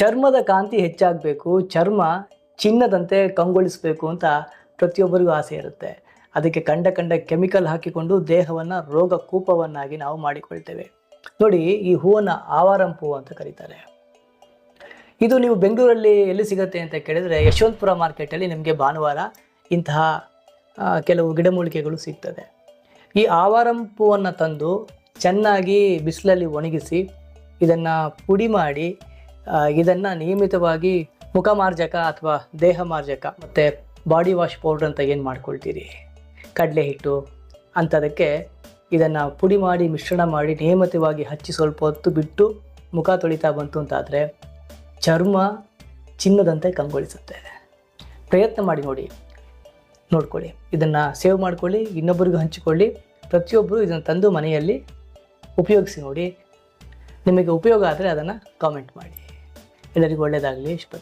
ಚರ್ಮದ ಕಾಂತಿ ಹೆಚ್ಚಾಗಬೇಕು, ಚರ್ಮ ಚಿನ್ನದಂತೆ ಕಂಗೊಳಿಸಬೇಕು ಅಂತ ಪ್ರತಿಯೊಬ್ಬರಿಗೂ ಆಸೆ ಇರುತ್ತೆ. ಅದಕ್ಕೆ ಕಂಡ ಕಂಡ ಕೆಮಿಕಲ್ ಹಾಕಿಕೊಂಡು ದೇಹವನ್ನು ರೋಗ ಕೂಪವನ್ನಾಗಿ ನಾವು ಮಾಡಿಕೊಳ್ತೇವೆ. ನೋಡಿ, ಈ ಹೂವನ್ನು ಆವಾರಂಪು ಅಂತ ಕರೀತಾರೆ. ಇದು ನೀವು ಬೆಂಗಳೂರಲ್ಲಿ ಎಲ್ಲಿ ಸಿಗುತ್ತೆ ಅಂತ ಕೇಳಿದರೆ ಯಶವಂತಪುರ ಮಾರ್ಕೆಟಲ್ಲಿ ನಿಮಗೆ ಭಾನುವಾರ ಇಂತಹ ಕೆಲವು ಗಿಡಮೂಲಿಕೆಗಳು ಸಿಗ್ತದೆ. ಈ ಆವಾರಂ ಹೂವನ್ನು ತಂದು ಚೆನ್ನಾಗಿ ಬಿಸಿಲಲ್ಲಿ ಒಣಗಿಸಿ ಇದನ್ನು ಪುಡಿ ಮಾಡಿ ಇದನ್ನು ನಿಯಮಿತವಾಗಿ ಮುಖಮಾರ್ಜಕ ಅಥವಾ ದೇಹ ಮಾರ್ಜಕ ಮತ್ತು ಬಾಡಿ ವಾಶ್ ಪೌಡ್ರ್ ಅಂತ ಏನು ಮಾಡ್ಕೊಳ್ತೀರಿ? ಕಡಲೆ ಹಿಟ್ಟು ಅಂಥದಕ್ಕೆ ಇದನ್ನು ಪುಡಿ ಮಾಡಿ, ಮಿಶ್ರಣ ಮಾಡಿ, ನಿಯಮಿತವಾಗಿ ಹಚ್ಚಿ ಸ್ವಲ್ಪ ಹೊತ್ತು ಬಿಟ್ಟು ಮುಖ ತೊಳಿತಾ ಬಂತು ಅಂತಾದರೆ ಚರ್ಮ ಚಿನ್ನದಂತೆ ಕಂಗೊಳಿಸುತ್ತೆ. ಪ್ರಯತ್ನ ಮಾಡಿ ನೋಡಿ. ನೋಡ್ಕೊಳ್ಳಿ. ಇದನ್ನು ಸೇವ್ ಮಾಡ್ಕೊಳ್ಳಿ ಇನ್ನೊಬ್ಬರಿಗೂ ಹಂಚಿಕೊಳ್ಳಿ. ಪ್ರತಿಯೊಬ್ಬರು ಇದನ್ನು ತಂದು ಮನೆಯಲ್ಲಿ ಉಪಯೋಗಿಸಿ ನೋಡಿ. ನಿಮಗೆ ಉಪಯೋಗ ಆದರೆ ಅದನ್ನು ಕಾಮೆಂಟ್ ಮಾಡಿ. ಎಲ್ಲರಿಗೂ ಒಳ್ಳೆಯದಾಗಲಿ ಶುಭ